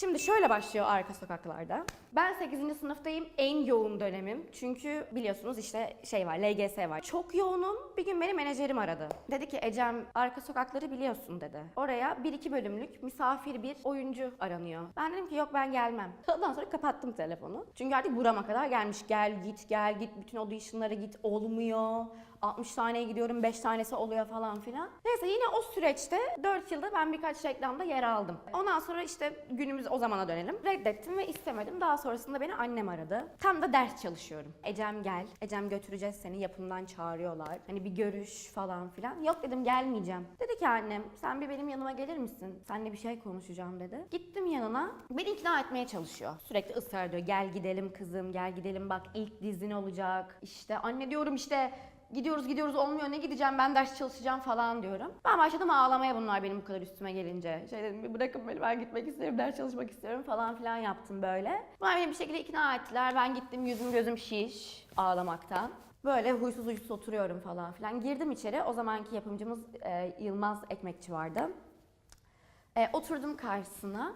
Şimdi şöyle başlıyor arka sokaklarda. Ben 8. sınıftayım. En yoğun dönemim. Çünkü biliyorsunuz işte şey var, LGS var. Çok yoğunum. Bir gün beni menajerim aradı. Dedi ki Ecem arka sokakları biliyorsun dedi. Oraya 1-2 bölümlük misafir bir oyuncu aranıyor. Ben dedim ki yok ben gelmem. Ondan sonra kapattım telefonu. Çünkü artık burama kadar gelmiş. Gel git gel git bütün auditionlara git olmuyor. 60 taneye gidiyorum 5 tanesi oluyor falan filan. Neyse yine o süreçte 4 yılda ben birkaç reklamda yer aldım. Ondan sonra işte günümüz o zamana dönelim. Reddettim ve istemedim. Daha sonrasında beni annem aradı. Tam da ders çalışıyorum. Ecem gel. Ecem götüreceğiz seni. Yapımdan çağırıyorlar. Hani bir görüş falan filan. Yok dedim gelmeyeceğim. Dedi ki annem sen bir benim yanıma gelir misin? Seninle bir şey konuşacağım dedi. Gittim yanına. Beni ikna etmeye çalışıyor. Sürekli ısrar ediyor. Gel gidelim kızım gel gidelim bak ilk dizin olacak. İşte anne diyorum işte Gidiyoruz gidiyoruz olmuyor ne gideceğim ben ders çalışacağım falan diyorum. Ben başladım ağlamaya bunlar benim bu kadar üstüme gelince. Şey dedim bir bırakın beni ben gitmek istiyorum ders çalışmak istiyorum falan filan yaptım böyle. Bunlar beni bir şekilde ikna ettiler. Ben gittim yüzüm gözüm şiş ağlamaktan. Böyle huysuz huysuz oturuyorum falan filan. Girdim içeri. O zamanki yapımcımız e, Yılmaz Ekmekçi vardı. E, oturdum karşısına.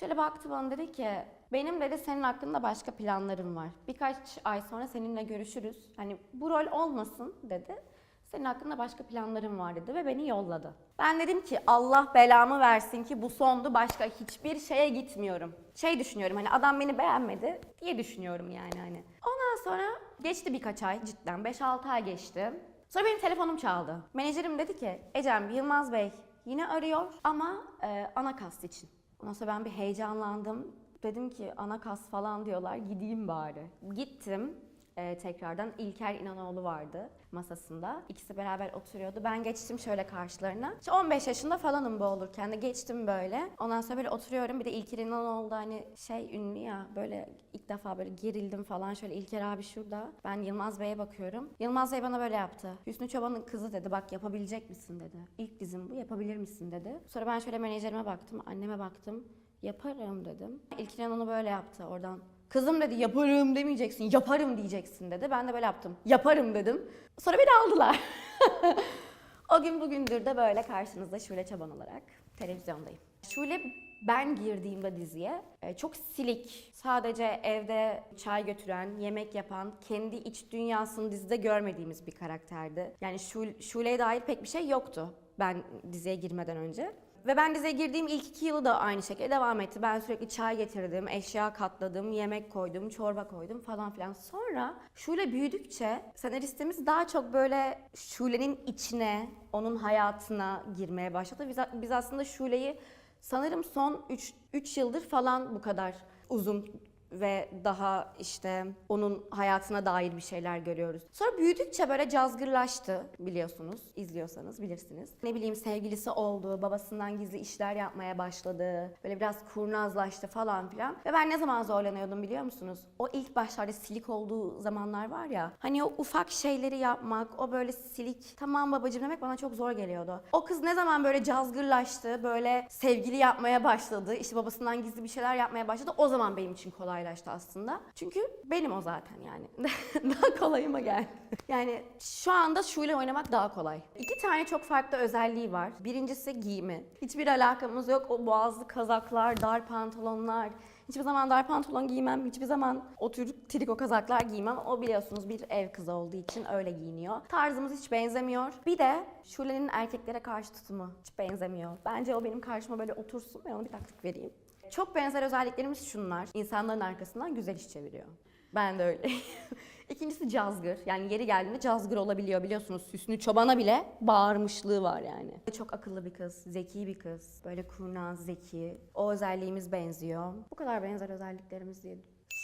Şöyle baktı bana dedi ki benim dedi senin hakkında başka planlarım var. Birkaç ay sonra seninle görüşürüz. Hani bu rol olmasın dedi. Senin hakkında başka planlarım var dedi ve beni yolladı. Ben dedim ki Allah belamı versin ki bu sondu başka hiçbir şeye gitmiyorum. Şey düşünüyorum hani adam beni beğenmedi diye düşünüyorum yani hani. Ondan sonra geçti birkaç ay cidden 5-6 ay geçti. Sonra benim telefonum çaldı. Menajerim dedi ki Ecem Yılmaz Bey yine arıyor ama e, ana kast için. Ondan sonra ben bir heyecanlandım. Dedim ki ana kas falan diyorlar gideyim bari. Gittim e, tekrardan İlker İnanoğlu vardı masasında. İkisi beraber oturuyordu. Ben geçtim şöyle karşılarına. İşte 15 yaşında falanım bu olurken de geçtim böyle. Ondan sonra böyle oturuyorum. Bir de İlker İnanoğlu da hani şey ünlü ya böyle ilk defa böyle gerildim falan. Şöyle İlker abi şurada. Ben Yılmaz Bey'e bakıyorum. Yılmaz Bey bana böyle yaptı. Hüsnü Çoban'ın kızı dedi. Bak yapabilecek misin dedi. İlk dizim bu yapabilir misin dedi. Sonra ben şöyle menajerime baktım. Anneme baktım. Yaparım dedim. İlker İnanoğlu böyle yaptı oradan. Kızım dedi yaparım demeyeceksin, yaparım diyeceksin dedi. Ben de böyle yaptım. Yaparım dedim. Sonra beni aldılar. o gün bugündür de böyle karşınızda Şule Çaban olarak televizyondayım. Şule ben girdiğimde diziye e, çok silik, sadece evde çay götüren, yemek yapan, kendi iç dünyasını dizide görmediğimiz bir karakterdi. Yani Şule- Şule'ye dair pek bir şey yoktu ben diziye girmeden önce. Ve ben diziye girdiğim ilk iki yılı da aynı şekilde devam etti. Ben sürekli çay getirdim, eşya katladım, yemek koydum, çorba koydum falan filan. Sonra Şule büyüdükçe senaristimiz daha çok böyle Şule'nin içine, onun hayatına girmeye başladı. Biz, biz aslında Şule'yi sanırım son 3 yıldır falan bu kadar uzun ve daha işte onun hayatına dair bir şeyler görüyoruz. Sonra büyüdükçe böyle cazgırlaştı biliyorsunuz, izliyorsanız bilirsiniz. Ne bileyim sevgilisi oldu, babasından gizli işler yapmaya başladı, böyle biraz kurnazlaştı falan filan. Ve ben ne zaman zorlanıyordum biliyor musunuz? O ilk başlarda silik olduğu zamanlar var ya, hani o ufak şeyleri yapmak, o böyle silik, tamam babacığım demek bana çok zor geliyordu. O kız ne zaman böyle cazgırlaştı, böyle sevgili yapmaya başladı, işte babasından gizli bir şeyler yapmaya başladı, o zaman benim için kolaylaştı aslında. Çünkü benim o zaten yani. daha kolayıma geldi. Yani şu anda Şule oynamak daha kolay. İki tane çok farklı özelliği var. Birincisi giyimi. Hiçbir alakamız yok. O boğazlı kazaklar, dar pantolonlar. Hiçbir zaman dar pantolon giymem, hiçbir zaman o tür triko kazaklar giymem. O biliyorsunuz bir ev kızı olduğu için öyle giyiniyor. Tarzımız hiç benzemiyor. Bir de Şule'nin erkeklere karşı tutumu hiç benzemiyor. Bence o benim karşıma böyle otursun ve ona bir taktik vereyim. Çok benzer özelliklerimiz şunlar. İnsanların arkasından güzel iş çeviriyor. Ben de öyle. İkincisi cazgır. Yani yeri geldiğinde cazgır olabiliyor biliyorsunuz. Hüsnü Çoban'a bile bağırmışlığı var yani. Çok akıllı bir kız, zeki bir kız. Böyle kurnaz, zeki. O özelliğimiz benziyor. Bu kadar benzer özelliklerimiz diye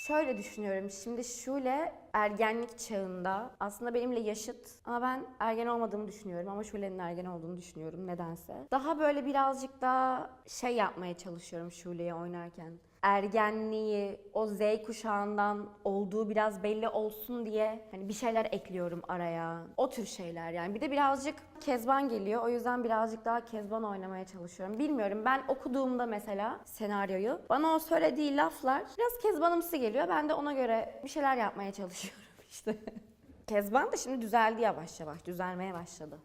Şöyle düşünüyorum. Şimdi Şule ergenlik çağında aslında benimle yaşıt ama ben ergen olmadığımı düşünüyorum ama Şule'nin ergen olduğunu düşünüyorum nedense. Daha böyle birazcık daha şey yapmaya çalışıyorum Şule'yi oynarken. Ergenliği, o Z kuşağından olduğu biraz belli olsun diye hani bir şeyler ekliyorum araya. O tür şeyler yani. Bir de birazcık Kezban geliyor. O yüzden birazcık daha Kezban oynamaya çalışıyorum. Bilmiyorum ben okuduğumda mesela senaryoyu bana o söylediği laflar biraz Kezbanımsı geliyor. Ben de ona göre bir şeyler yapmaya çalışıyorum işte. Kezban da şimdi düzeldi yavaş yavaş. Düzelmeye başladı.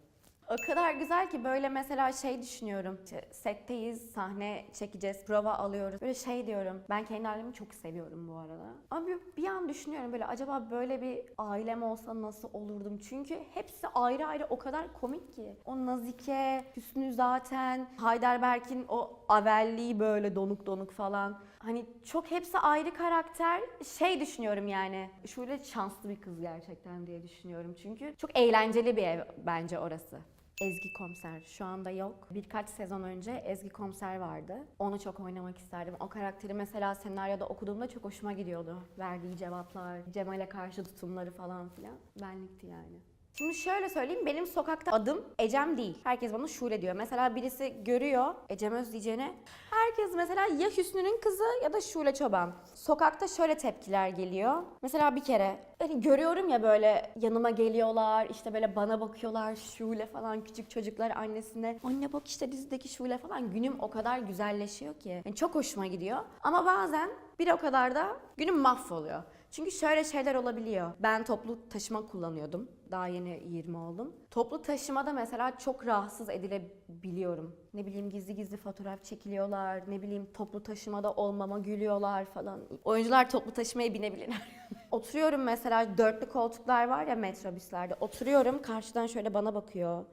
O kadar güzel ki böyle mesela şey düşünüyorum. İşte setteyiz, sahne çekeceğiz, prova alıyoruz. Böyle şey diyorum. Ben kendi ailemi çok seviyorum bu arada. Ama bir, bir an düşünüyorum böyle acaba böyle bir ailem olsa nasıl olurdum? Çünkü hepsi ayrı ayrı o kadar komik ki. O Nazike, Hüsnü zaten, Heidelberg'in o avelliği böyle donuk donuk falan. Hani çok hepsi ayrı karakter. Şey düşünüyorum yani. Şöyle şanslı bir kız gerçekten diye düşünüyorum. Çünkü çok eğlenceli bir ev bence orası. Ezgi Komiser şu anda yok. Birkaç sezon önce Ezgi Komiser vardı. Onu çok oynamak isterdim. O karakteri mesela senaryoda okuduğumda çok hoşuma gidiyordu. Verdiği cevaplar, Cemal'e karşı tutumları falan filan. Benlikti yani. Şimdi şöyle söyleyeyim, benim sokakta adım Ecem değil. Herkes bana Şule diyor. Mesela birisi görüyor Ecem Özdiyeceğini. Herkes mesela ya Hüsnü'nün kızı ya da Şule Çoban. Sokakta şöyle tepkiler geliyor. Mesela bir kere hani görüyorum ya böyle yanıma geliyorlar, işte böyle bana bakıyorlar Şule falan küçük çocuklar annesine. Anne bak işte dizideki Şule falan. Günüm o kadar güzelleşiyor ki. Yani çok hoşuma gidiyor. Ama bazen bir o kadar da günüm mahvoluyor. Çünkü şöyle şeyler olabiliyor. Ben toplu taşıma kullanıyordum. Daha yeni 20 oldum. Toplu taşımada mesela çok rahatsız edilebiliyorum. Ne bileyim gizli gizli fotoğraf çekiliyorlar. Ne bileyim toplu taşımada olmama gülüyorlar falan. Oyuncular toplu taşımaya binebilirler. Oturuyorum mesela dörtlü koltuklar var ya metrobüslerde. Oturuyorum karşıdan şöyle bana bakıyor.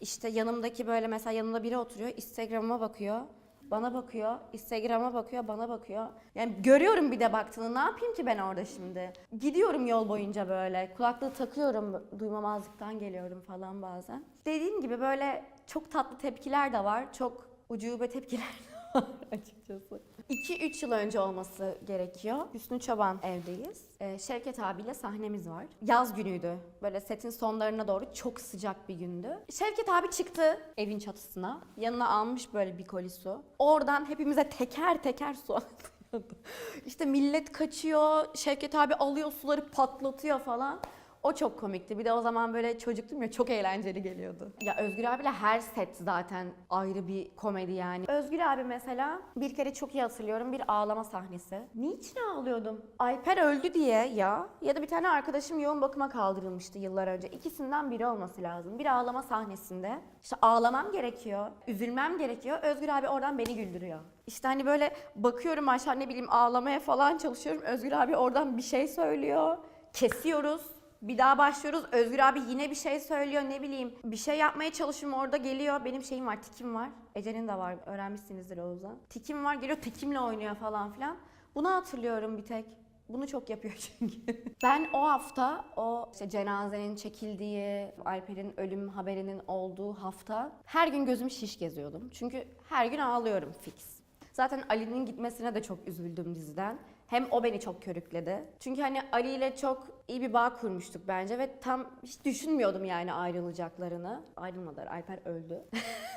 İşte yanımdaki böyle mesela yanımda biri oturuyor. Instagram'ıma bakıyor. Bana bakıyor, Instagram'a bakıyor, bana bakıyor. Yani görüyorum bir de baktığını. Ne yapayım ki ben orada şimdi? Gidiyorum yol boyunca böyle. Kulaklığı takıyorum, duymamazlıktan geliyorum falan bazen. Dediğim gibi böyle çok tatlı tepkiler de var. Çok ucube tepkiler de var açıkçası. 2-3 yıl önce olması gerekiyor. Hüsnü Çoban evdeyiz. Ee, Şevket abiyle sahnemiz var. Yaz günüydü. Böyle setin sonlarına doğru çok sıcak bir gündü. Şevket abi çıktı evin çatısına. Yanına almış böyle bir koli su. Oradan hepimize teker teker su atıyordu. İşte millet kaçıyor. Şevket abi alıyor suları patlatıyor falan. O çok komikti. Bir de o zaman böyle çocuktum ya çok eğlenceli geliyordu. Ya Özgür abiyle her set zaten ayrı bir komedi yani. Özgür abi mesela bir kere çok iyi hatırlıyorum bir ağlama sahnesi. Niçin ağlıyordum? Alper öldü diye ya ya da bir tane arkadaşım yoğun bakıma kaldırılmıştı yıllar önce. İkisinden biri olması lazım. Bir ağlama sahnesinde işte ağlamam gerekiyor, üzülmem gerekiyor. Özgür abi oradan beni güldürüyor. İşte hani böyle bakıyorum aşağı ne bileyim ağlamaya falan çalışıyorum. Özgür abi oradan bir şey söylüyor. Kesiyoruz. Bir daha başlıyoruz. Özgür abi yine bir şey söylüyor ne bileyim. Bir şey yapmaya çalışıyorum orada geliyor. Benim şeyim var, tikim var. Ece'nin de var. Öğrenmişsinizdir Oğuz'dan. Tikim var geliyor tikimle oynuyor falan filan. Bunu hatırlıyorum bir tek. Bunu çok yapıyor çünkü. ben o hafta o işte cenazenin çekildiği, Alper'in ölüm haberinin olduğu hafta her gün gözüm şiş geziyordum. Çünkü her gün ağlıyorum fix. Zaten Ali'nin gitmesine de çok üzüldüm diziden. Hem o beni çok körükledi. Çünkü hani Ali ile çok iyi bir bağ kurmuştuk bence ve tam hiç düşünmüyordum yani ayrılacaklarını. Ayrılmadılar, Alper öldü.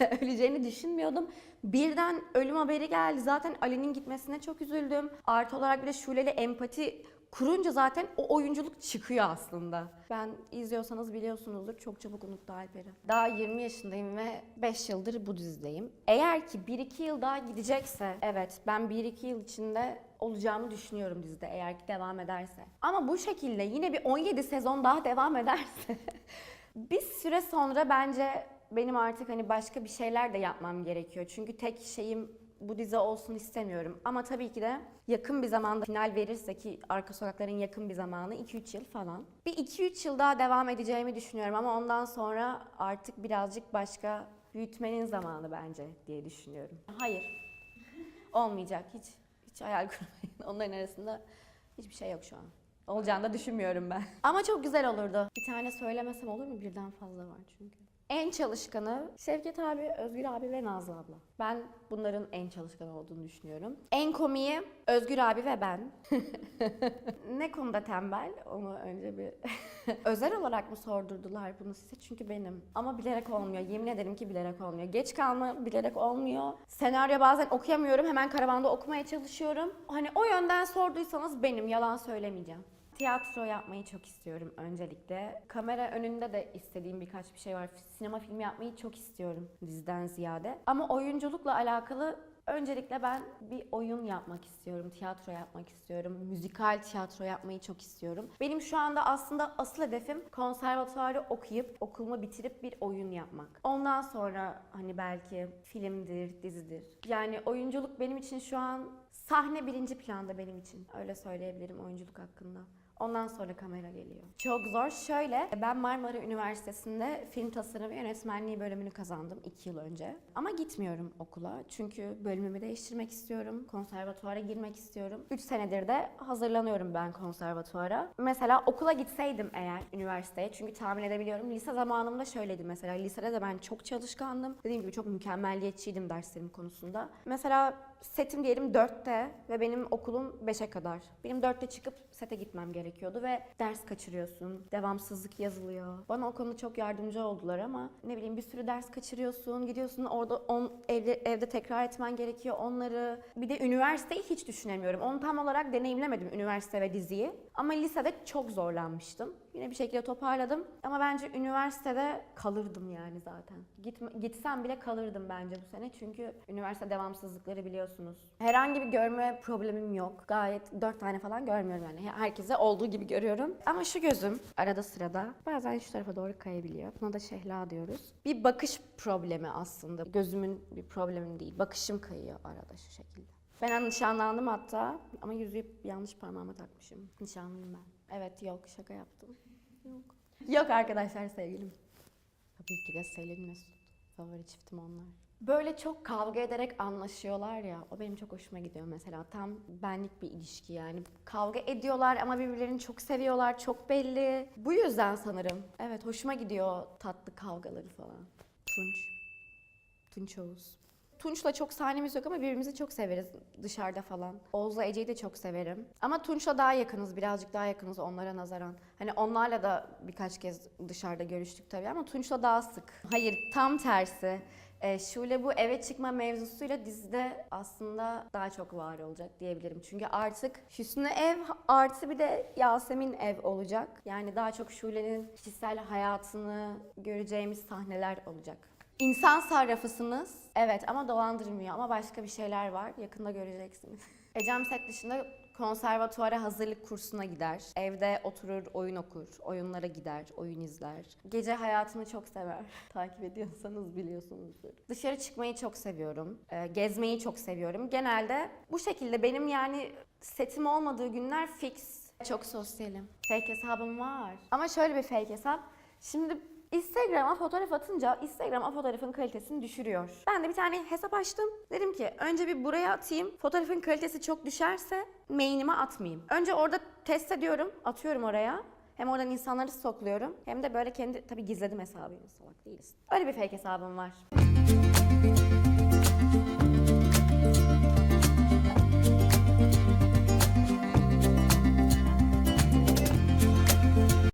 Öleceğini düşünmüyordum. Birden ölüm haberi geldi. Zaten Ali'nin gitmesine çok üzüldüm. Artı olarak bir de Şule ile empati kurunca zaten o oyunculuk çıkıyor aslında. Ben izliyorsanız biliyorsunuzdur çok çabuk unuttu Alper'i. Daha 20 yaşındayım ve 5 yıldır bu dizideyim. Eğer ki 1-2 yıl daha gidecekse evet ben 1-2 yıl içinde olacağımı düşünüyorum dizide eğer ki devam ederse. Ama bu şekilde yine bir 17 sezon daha devam ederse bir süre sonra bence benim artık hani başka bir şeyler de yapmam gerekiyor. Çünkü tek şeyim bu dizi olsun istemiyorum. Ama tabii ki de yakın bir zamanda final verirse ki Arka Sokakların yakın bir zamanı 2-3 yıl falan. Bir 2-3 yıl daha devam edeceğimi düşünüyorum ama ondan sonra artık birazcık başka büyütmenin zamanı bence diye düşünüyorum. Hayır. Olmayacak. Hiç hiç hayal kurmayın. Onların arasında hiçbir şey yok şu an. Olacağını da düşünmüyorum ben. Ama çok güzel olurdu. Bir tane söylemesem olur mu? Birden fazla var çünkü. En çalışkanı Şevket abi, Özgür abi ve Nazlı abla. Ben bunların en çalışkan olduğunu düşünüyorum. En komiği Özgür abi ve ben. ne konuda tembel? Onu önce bir... Özel olarak mı sordurdular bunu size? Çünkü benim. Ama bilerek olmuyor. Yemin ederim ki bilerek olmuyor. Geç kalma bilerek olmuyor. Senaryo bazen okuyamıyorum. Hemen karavanda okumaya çalışıyorum. Hani o yönden sorduysanız benim. Yalan söylemeyeceğim. Tiyatro yapmayı çok istiyorum öncelikle. Kamera önünde de istediğim birkaç bir şey var. Sinema filmi yapmayı çok istiyorum diziden ziyade. Ama oyunculukla alakalı Öncelikle ben bir oyun yapmak istiyorum, tiyatro yapmak istiyorum, müzikal tiyatro yapmayı çok istiyorum. Benim şu anda aslında asıl hedefim konservatuarı okuyup, okulumu bitirip bir oyun yapmak. Ondan sonra hani belki filmdir, dizidir. Yani oyunculuk benim için şu an sahne birinci planda benim için. Öyle söyleyebilirim oyunculuk hakkında. Ondan sonra kamera geliyor. Çok zor. Şöyle, ben Marmara Üniversitesi'nde film tasarım ve yönetmenliği bölümünü kazandım 2 yıl önce. Ama gitmiyorum okula. Çünkü bölümümü değiştirmek istiyorum. Konservatuara girmek istiyorum. 3 senedir de hazırlanıyorum ben konservatuara. Mesela okula gitseydim eğer üniversiteye çünkü tahmin edebiliyorum. Lise zamanımda şöyleydi mesela. Lisede de ben çok çalışkandım. Dediğim gibi çok mükemmelliyetçiydim derslerim konusunda. Mesela setim diyelim 4'te ve benim okulum 5'e kadar. Benim 4'te çıkıp sete gitmem gerekiyordu ve ders kaçırıyorsun. Devamsızlık yazılıyor. Bana o konuda çok yardımcı oldular ama ne bileyim bir sürü ders kaçırıyorsun. Gidiyorsun orada on, evde, evde tekrar etmen gerekiyor onları. Bir de üniversiteyi hiç düşünemiyorum. Onu tam olarak deneyimlemedim üniversite ve diziyi. Ama lisede çok zorlanmıştım. Yine bir şekilde toparladım. Ama bence üniversitede kalırdım yani zaten. Gitme, gitsem bile kalırdım bence bu sene. Çünkü üniversite devamsızlıkları biliyorsunuz. Herhangi bir görme problemim yok. Gayet dört tane falan görmüyorum yani. Herkese olduğu gibi görüyorum. Ama şu gözüm arada sırada bazen şu tarafa doğru kayabiliyor. Buna da şehla diyoruz. Bir bakış problemi aslında. Gözümün bir problemim değil. Bakışım kayıyor arada şu şekilde. Ben nişanlandım hatta ama yüzüğü yanlış parmağıma takmışım. Nişanlıyım ben. Evet yok şaka yaptım. Yok. Yok arkadaşlar sevgilim. Tabii ki de Selin Mesut. Favori çiftim onlar. Böyle çok kavga ederek anlaşıyorlar ya. O benim çok hoşuma gidiyor mesela. Tam benlik bir ilişki yani. Kavga ediyorlar ama birbirlerini çok seviyorlar. Çok belli. Bu yüzden sanırım. Evet hoşuma gidiyor tatlı kavgaları falan. Tunç. Tunç Oğuz. Tunç'la çok sahnemiz yok ama birbirimizi çok severiz dışarıda falan. Oğuz'la Ece'yi de çok severim. Ama Tunç'la daha yakınız, birazcık daha yakınız onlara nazaran. Hani onlarla da birkaç kez dışarıda görüştük tabii ama Tunç'la daha sık. Hayır, tam tersi. Ee, Şule bu eve çıkma mevzusuyla dizide aslında daha çok var olacak diyebilirim. Çünkü artık Hüsnü ev artı bir de Yasemin ev olacak. Yani daha çok Şule'nin kişisel hayatını göreceğimiz sahneler olacak. İnsan sarrafısınız. Evet ama dolandırmıyor ama başka bir şeyler var. Yakında göreceksiniz. Ecem set dışında konservatuara hazırlık kursuna gider. Evde oturur, oyun okur, oyunlara gider, oyun izler. Gece hayatını çok sever. Takip ediyorsanız biliyorsunuzdur. Dışarı çıkmayı çok seviyorum. Ee, gezmeyi çok seviyorum. Genelde bu şekilde benim yani setim olmadığı günler fix. Çok sosyalim. Fake hesabım var. Ama şöyle bir fake hesap. Şimdi Instagram'a fotoğraf atınca Instagram o fotoğrafın kalitesini düşürüyor. Ben de bir tane hesap açtım. Dedim ki önce bir buraya atayım. Fotoğrafın kalitesi çok düşerse main'ime atmayayım. Önce orada test ediyorum. Atıyorum oraya. Hem oradan insanları stokluyorum. Hem de böyle kendi tabii gizledim hesabımı salak değiliz. Öyle bir fake hesabım var.